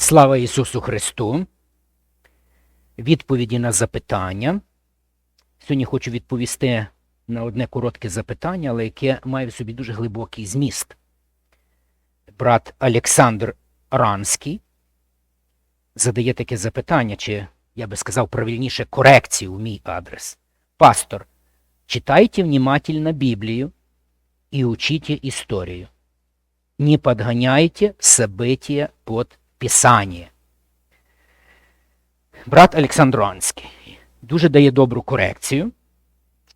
Слава Ісусу Христу! Відповіді на запитання. Сьогодні хочу відповісти на одне коротке запитання, але яке має в собі дуже глибокий зміст. Брат Олександр Ранський задає таке запитання, чи, я би сказав, правильніше корекцію в мій адрес. Пастор, читайте внимательно Библию и учите историю. Не подгоняйте события под Писание. Брат Олександр Ранський дуже дає добру корекцію,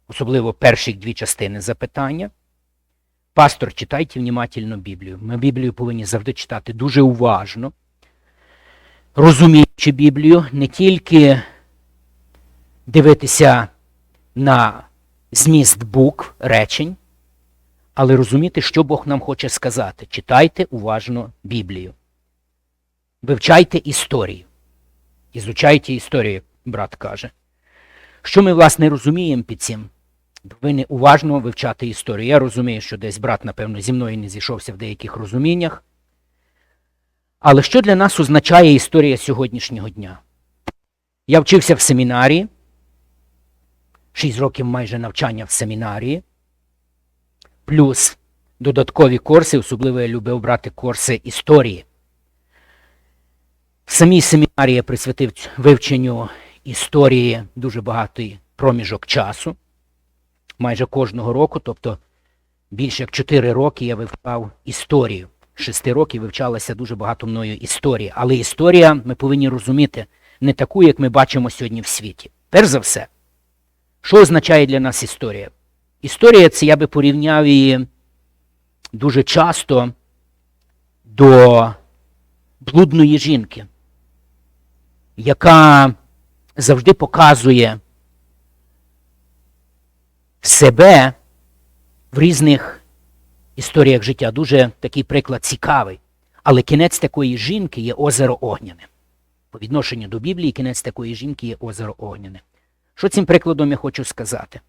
особливо перші дві частини запитання. Пастор, читайте внимательно Біблію. Ми Біблію повинні завжди читати дуже уважно, розуміючи Біблію, не тільки дивитися на зміст букв, речень, але розуміти, що Бог нам хоче сказати. Читайте уважно Біблію. Вивчайте історію. Ізучайте історію, брат каже. Що ми, власне, розуміємо під цим? Повинні уважно вивчати історію. Я розумію, що десь брат, напевно, зі мною не зійшовся в деяких розуміннях. Але що для нас означає історія сьогоднішнього дня? Я вчився в семінарії, 6 років майже навчання в семінарії, плюс додаткові курси, особливо я любив брати курси історії. В самій семінарії я присвятив вивченню історії дуже багатий проміжок часу, майже кожного року, тобто більше як 4 роки я вивчав історію. Шести років вивчалася дуже багато мною історії. Але історія ми повинні розуміти не таку, як ми бачимо сьогодні в світі. Перш за все, що означає для нас історія? Історія це я би порівняв її дуже часто до блудної жінки, яка завжди показує себе в різних історіях життя. Дуже такий приклад цікавий. Але кінець такої жінки є озеро Огняне. По відношенню до Біблії кінець такої жінки є озеро Огняне. Що цим прикладом я хочу сказати?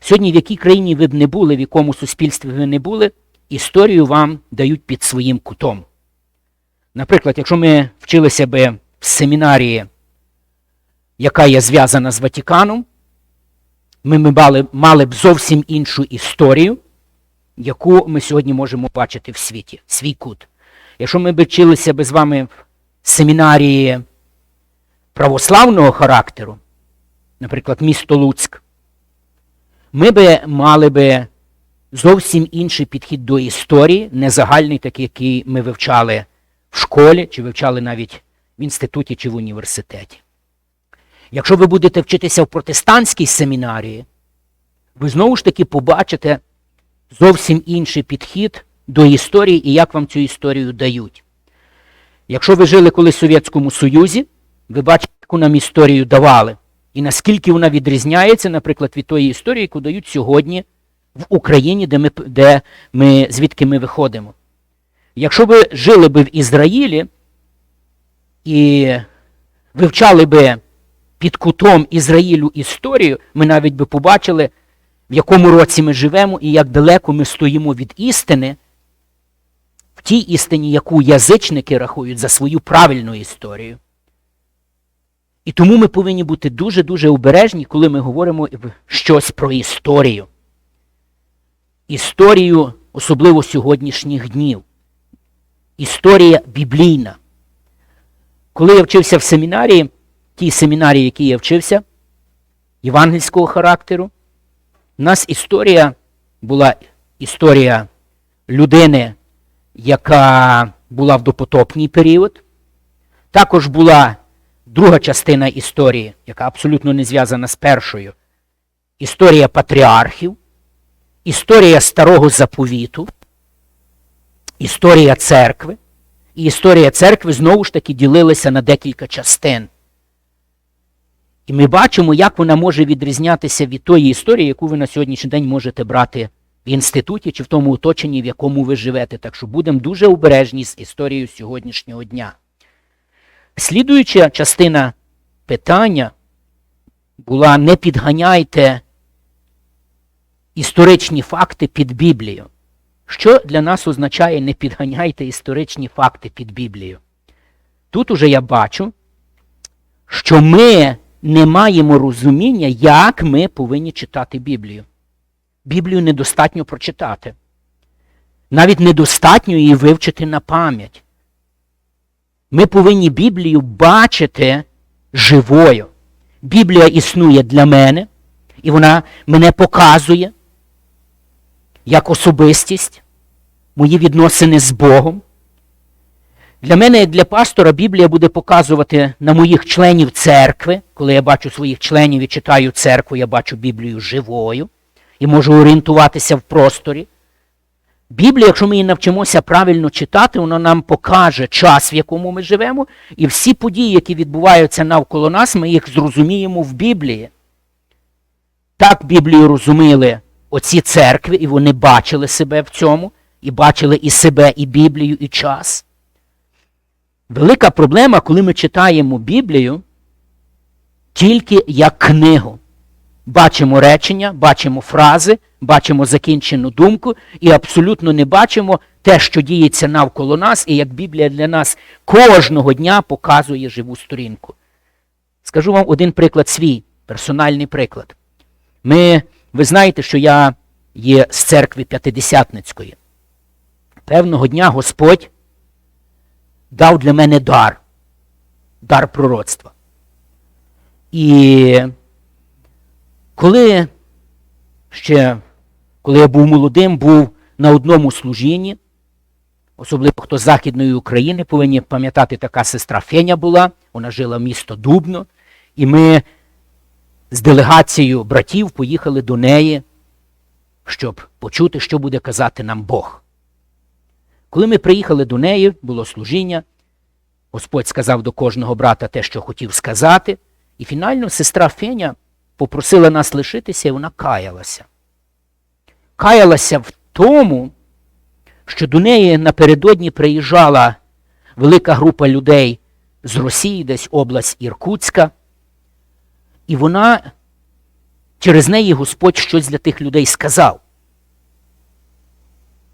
Сьогодні, в якій країні ви б не були, в якому суспільстві ви не були, історію вам дають під своїм кутом. Наприклад, якщо ми вчилися би семінарії, яка є зв'язана з Ватиканом, ми, ми мали, мали б зовсім іншу історію, яку ми сьогодні можемо бачити в світі, свій кут. Якщо ми б вчилися би з вами в семінарії православного характеру, наприклад, місто Луцьк, ми би мали би зовсім інший підхід до історії, не загальний, такий, який ми вивчали в школі, чи вивчали навіть в інституті чи в університеті. Якщо ви будете вчитися в протестантській семінарії, ви знову ж таки побачите зовсім інший підхід до історії і як вам цю історію дають. Якщо ви жили колись в Совєтському Союзі, ви бачите, яку нам історію давали. І наскільки вона відрізняється, наприклад, від тої історії, яку дають сьогодні в Україні, де ми, де ми, звідки ми виходимо. Якщо ви жили би в Ізраїлі і вивчали би під кутом Ізраїлю історію, ми навіть би побачили, в якому році ми живемо і як далеко ми стоїмо від істини, в тій істині, яку язичники рахують за свою правильну історію. І тому ми повинні бути дуже-дуже обережні, коли ми говоримо щось про історію. Історію, особливо сьогоднішніх днів. Історія біблійна. Коли я вчився в семінарії, тій семінарії, в якій я вчився, євангельського характеру, у нас історія була історія людини, яка була в допотопній період. Також була друга частина історії, яка абсолютно не зв'язана з першою. Історія патріархів, історія старого заповіту, історія церкви. І історія церкви знову ж таки ділилася на декілька частин. І ми бачимо, як вона може відрізнятися від тої історії, яку ви на сьогоднішній день можете брати в інституті чи в тому оточенні, в якому ви живете. Так що будемо дуже обережні з історією сьогоднішнього дня. Слідуюча частина питання була не підганяйте історичні факти під Біблію. Що для нас означає не підганяйте історичні факти під Біблію? тут уже я бачу, що ми не маємо розуміння, як ми повинні читати Біблію. Біблію недостатньо прочитати. Навіть недостатньо її вивчити на пам'ять. Ми повинні Біблію бачити живою. Біблія існує для мене, і вона мене показує як особистість, мої відносини з Богом. Для мене, як для пастора, Біблія буде показувати на моїх членів церкви. Коли я бачу своїх членів і читаю церкву, я бачу Біблію живою і можу орієнтуватися в просторі. Біблія, якщо ми її навчимося правильно читати, вона нам покаже час, в якому ми живемо, і всі події, які відбуваються навколо нас, ми їх зрозуміємо в Біблії. Так Біблію розуміли оці церкви, і вони бачили себе в цьому, і бачили і себе, і Біблію, і час. Велика проблема, коли ми читаємо Біблію тільки як книгу. Бачимо речення, бачимо фрази, бачимо закінчену думку і абсолютно не бачимо те, що діється навколо нас, і як Біблія для нас кожного дня показує живу сторінку. Скажу вам один приклад свій, персональний приклад. Ми, ви знаєте, що я є з церкви П'ятидесятницької. Певного дня Господь дав для мене дар, дар пророцтва. І коли ще, коли я був молодим, був на одному служінні, особливо хто з Західної України, повинні пам'ятати, така сестра Феня була, вона жила в місто Дубно, і ми з делегацією братів поїхали до неї, щоб почути, що буде казати нам Бог. Коли ми приїхали до неї, було служіння, Господь сказав до кожного брата те, що хотів сказати, і фінально сестра Феня попросила нас лишитися, і вона каялася. Каялася в тому, що до неї напередодні приїжджала велика група людей з Росії, десь область Іркутська, і вона через неї Господь щось для тих людей сказав.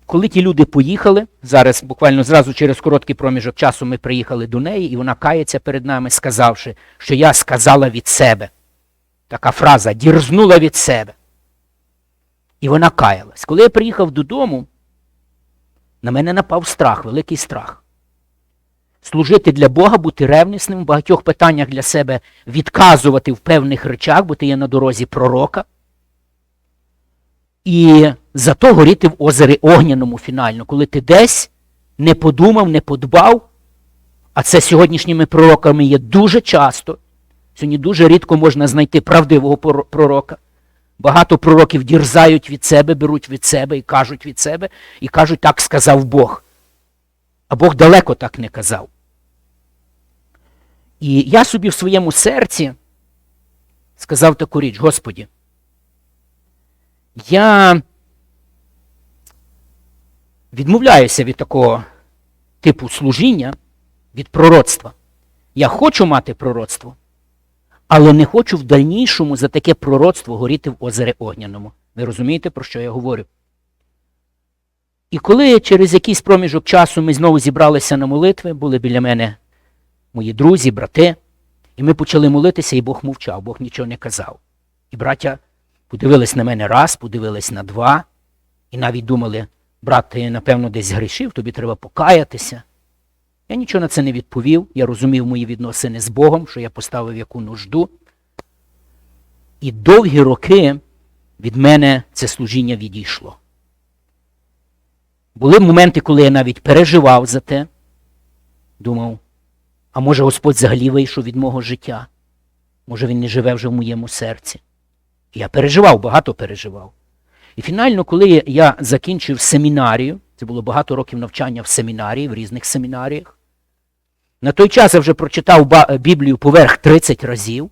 Коли ті люди поїхали, зараз буквально зразу через короткий проміжок часу ми приїхали до неї, і вона кається перед нами, сказавши, що я сказала від себе. Така фраза дірзнула від себе. І вона каялась. Коли я приїхав додому, на мене напав страх, великий страх. Служити для Бога, бути ревнісним в багатьох питаннях для себе, відказувати в певних речах, бо ти є на дорозі пророка. І зато горіти в озері Огняному фінально, коли ти десь не подумав, не подбав, а це сьогоднішніми пророками є дуже часто. Сьогодні дуже рідко можна знайти правдивого пророка. Багато пророків дірзають від себе, беруть від себе і кажуть від себе, і кажуть, так сказав Бог. А Бог далеко так не казав. І я собі в своєму серці сказав таку річ, Господі, я відмовляюся від такого типу служіння, від пророцтва. Я хочу мати пророцтво, але не хочу в дальнішому за таке пророцтво горіти в озері Огняному. Ви розумієте, про що я говорю? І коли через якийсь проміжок часу ми знову зібралися на молитви, були біля мене мої друзі, брати, і ми почали молитися, і Бог мовчав, Бог нічого не казав. І браття подивились на мене раз, подивились на два, і навіть думали, брат, ти, напевно, десь грішив, тобі треба покаятися. Я нічого на це не відповів. Я розумів мої відносини з Богом, що я поставив яку нужду. І довгі роки від мене це служіння відійшло. Були моменти, коли я навіть переживав за те, думав, а може Господь взагалі вийшов від мого життя? Може він не живе вже в моєму серці? Я переживав, багато переживав. І фінально, коли я закінчив семінарію, це було багато років навчання в семінарії, в різних семінаріях, на той час я вже прочитав Біблію поверх 30 разів.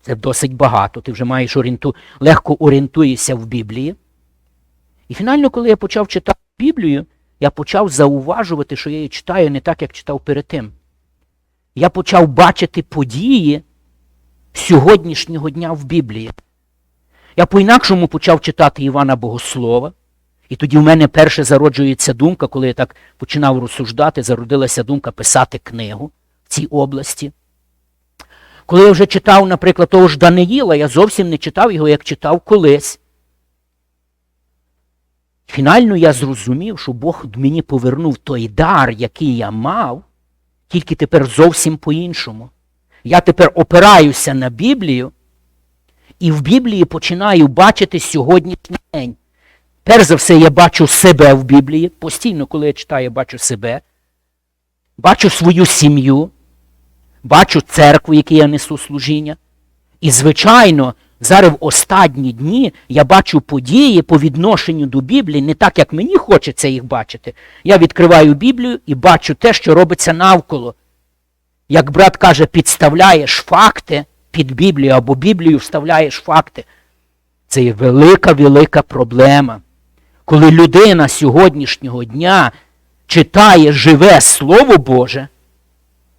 Це досить багато, ти вже маєш орієнту... легко орієнтуєшся в Біблії. І фінально, коли я почав читати Біблію, я почав зауважувати, що я її читаю не так, як читав перед тим. Я почав бачити події сьогоднішнього дня в Біблії. Я по-інакшому почав читати Івана Богослова, і тоді в мене перше зароджується думка, коли я так починав розсуждати, зародилася думка писати книгу. в цій області. Коли я вже читав, наприклад, того ж Даниїла, я зовсім не читав його, як читав колись. Фінально я зрозумів, що Бог мені повернув той дар, який я мав, тільки тепер зовсім по-іншому. Я тепер опираюся на Біблію, і в Біблії починаю бачити сьогоднішній день. Перш за все, я бачу себе в Біблії. Постійно, коли я читаю, я бачу себе, бачу свою сім'ю, бачу церкву, якій я несу служіння. І, звичайно, зараз в останні дні я бачу події по відношенню до Біблії не так, як мені хочеться їх бачити. Я відкриваю Біблію і бачу те, що робиться навколо. Як брат каже, підставляєш факти під Біблію або Біблію вставляєш факти. Це є велика, велика проблема. Коли людина сьогоднішнього дня читає живе Слово Боже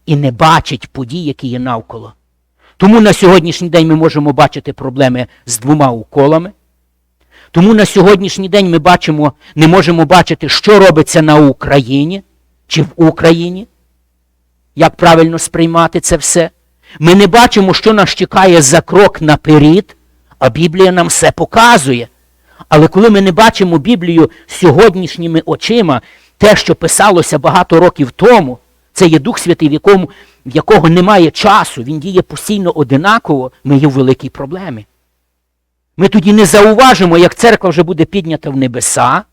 і не бачить подій, які є навколо. Тому на сьогоднішній день ми можемо бачити проблеми з двома уколами. Тому на сьогоднішній день ми бачимо, не можемо бачити, що робиться на Україні чи в Україні, як правильно сприймати це все. Ми не бачимо, що нас чекає за крок наперед, а Біблія нам все показує. Але коли ми не бачимо Біблію сьогоднішніми очима, те, що писалося багато років тому, це є Дух Святий, в якому, в якого немає часу, він діє постійно одинаково, ми є в великій проблемі. Ми тоді не зауважимо, як церква вже буде піднята в небеса.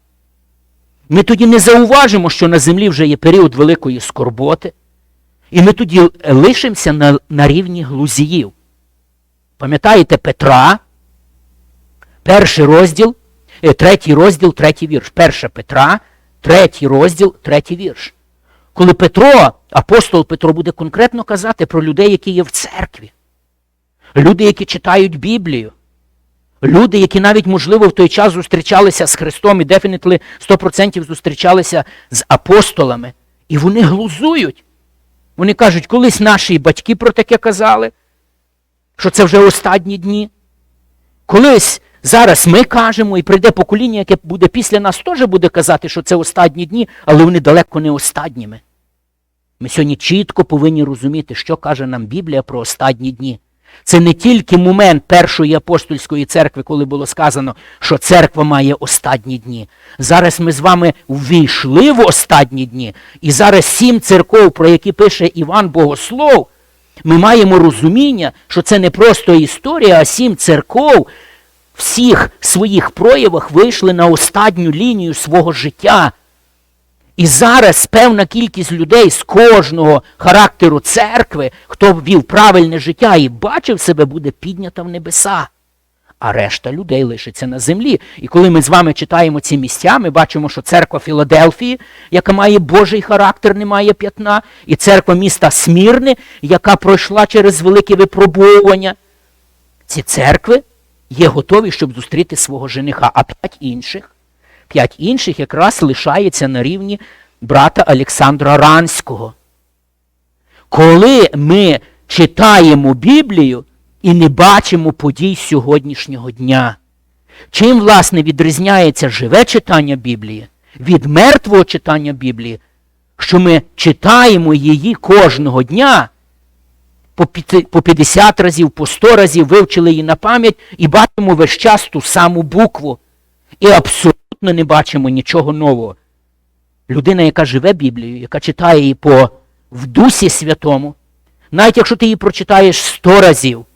Ми тоді не зауважимо, що на землі вже є період великої скорботи. І ми тоді лишимося на, на рівні глузіїв. Пам'ятаєте Петра? Перший розділ, е, третій розділ, третій вірш. Перша Петра, третій розділ, третій вірш. Коли Петро, апостол Петро, буде конкретно казати про людей, які є в церкві, люди, які читають Біблію, люди, які навіть, можливо, в той час зустрічалися з Христом і дефінітли 100% зустрічалися з апостолами, і вони глузують. Вони кажуть, колись наші батьки про таке казали, що це вже останні дні. Колись зараз ми кажемо, і прийде покоління, яке буде після нас, теж буде казати, що це останні дні, але вони далеко не останніми. Ми сьогодні чітко повинні розуміти, що каже нам Біблія про останні дні. Це не тільки момент першої апостольської церкви, коли було сказано, що церква має останні дні. Зараз ми з вами ввійшли в останні дні, і зараз сім церков, про які пише Іван Богослов, ми маємо розуміння, що це не просто історія, а сім церков всіх своїх проявах вийшли на останню лінію свого життя. І зараз певна кількість людей з кожного характеру церкви, хто ввів правильне життя і бачив себе, буде піднята в небеса. А решта людей лишиться на землі. І коли ми з вами читаємо ці місця, ми бачимо, що церква Філадельфії, яка має Божий характер, не має п'ятна, і церква міста Смірни, яка пройшла через велике випробовування. Ці церкви є готові, щоб зустріти свого жениха, а п'ять інших п'ять інших якраз лишається на рівні брата Олександра Ранського. Коли ми читаємо Біблію і не бачимо подій сьогоднішнього дня, чим, власне, відрізняється живе читання Біблії від мертвого читання Біблії, що ми читаємо її кожного дня по 50 разів, по 100 разів вивчили її на пам'ять і бачимо весь час ту саму букву. І абсолютно не бачимо нічого нового. Людина, яка живе Біблією, яка читає її по в Дусі Святому, навіть якщо ти її прочитаєш сто разів,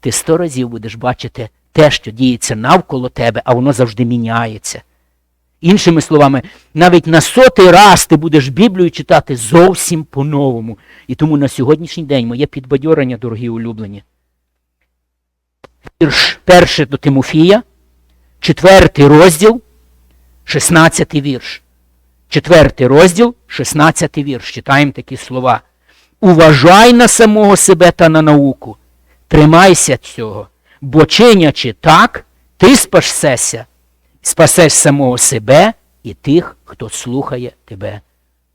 ти сто разів будеш бачити те, що діється навколо тебе, а воно завжди міняється. Іншими словами, навіть на сотий раз ти будеш Біблію читати зовсім по-новому. І тому на сьогоднішній день моє підбадьорення, дорогі улюблені. Вірш перший до Тимофія, четвертий розділ, 16 вірш. Четвертий розділ, 16 вірш. Читаємо такі слова. Уважай на самого себе та на науку. Тримайся цього, бо чинячи так, ти спасешся, спасеш самого себе і тих, хто слухає тебе.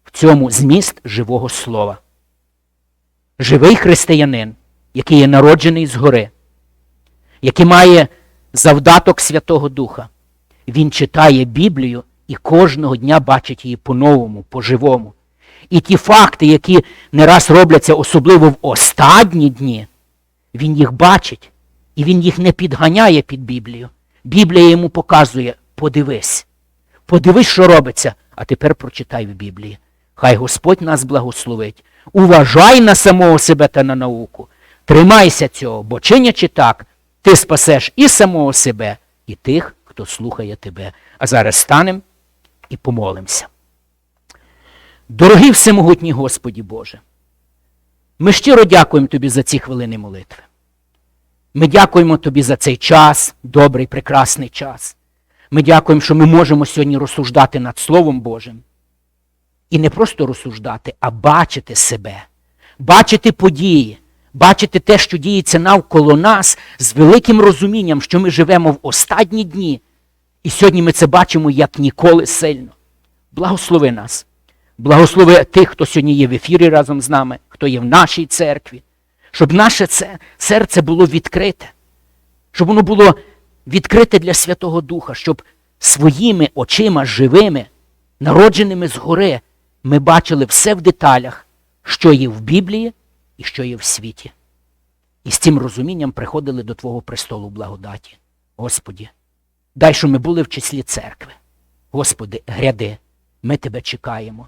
В цьому зміст живого слова. Живий християнин, який є народжений згори, який має завдаток Святого Духа. Він читає Біблію і кожного дня бачить її по-новому, по-живому. І ті факти, які не раз робляться, особливо в останні дні, він їх бачить, і він їх не підганяє під Біблію. Біблія йому показує, подивись, подивись, що робиться, а тепер прочитай в Біблії. Хай Господь нас благословить. Уважай на самого себе та на науку. Тримайся цього, бо чинячи так, ти спасеш і самого себе, і тих, хто слухає тебе. А зараз станемо і помолимося. Дорогий всемогутній Господі Боже, ми щиро дякуємо Тобі за ці хвилини молитви. Ми дякуємо Тобі за цей час, добрий, прекрасний час. Ми дякуємо, що ми можемо сьогодні розсуждати над Словом Божим. І не просто розсуждати, а бачити себе, бачити події, бачити те, що діється навколо нас, з великим розумінням, що ми живемо в останні дні. І сьогодні ми це бачимо як ніколи сильно. Благослови нас. Благослови тих, хто сьогодні є в ефірі разом з нами, хто є в нашій церкві, щоб наше це, серце було відкрите, щоб воно було відкрите для Святого Духа, щоб своїми очима живими, народженими згори, ми бачили все в деталях, що є в Біблії і що є в світі. І з цим розумінням приходили до Твого престолу благодаті. Господі, дай, щоб ми були в числі церкви. Господи, гряди, ми Тебе чекаємо.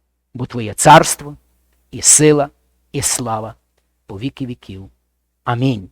бо Твоє царство, і сила, і слава по віки віків. Амінь.